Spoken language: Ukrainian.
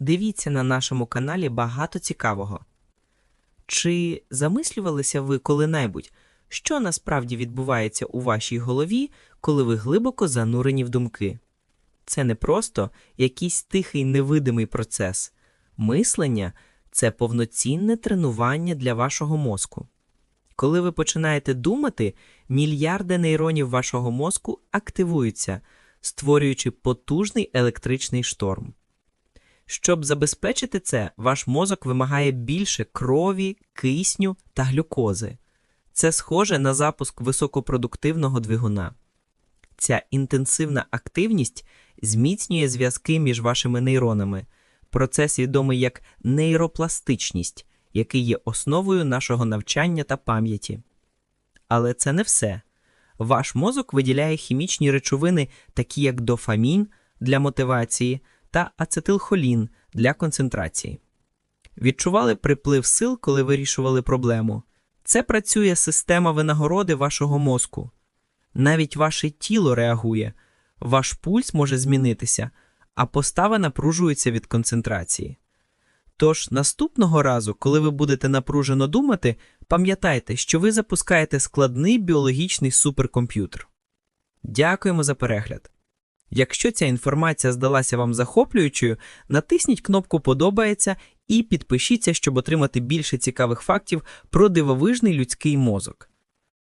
Дивіться на нашому каналі багато цікавого. Чи замислювалися ви коли-небудь, що насправді відбувається у вашій голові, коли ви глибоко занурені в думки? Це не просто якийсь тихий невидимий процес. Мислення це повноцінне тренування для вашого мозку. Коли ви починаєте думати, мільярди нейронів вашого мозку активуються, створюючи потужний електричний шторм. Щоб забезпечити це, ваш мозок вимагає більше крові, кисню та глюкози. Це схоже на запуск високопродуктивного двигуна. Ця інтенсивна активність зміцнює зв'язки між вашими нейронами, процес відомий як нейропластичність, який є основою нашого навчання та пам'яті. Але це не все. Ваш мозок виділяє хімічні речовини, такі як дофамін для мотивації та ацетилхолін для концентрації. Відчували приплив сил, коли вирішували проблему. Це працює система винагороди вашого мозку. Навіть ваше тіло реагує, ваш пульс може змінитися, а постава напружується від концентрації. Тож наступного разу, коли ви будете напружено думати, пам'ятайте, що ви запускаєте складний біологічний суперкомп'ютер. Дякуємо за перегляд. Якщо ця інформація здалася вам захоплюючою, натисніть кнопку Подобається і підпишіться, щоб отримати більше цікавих фактів про дивовижний людський мозок.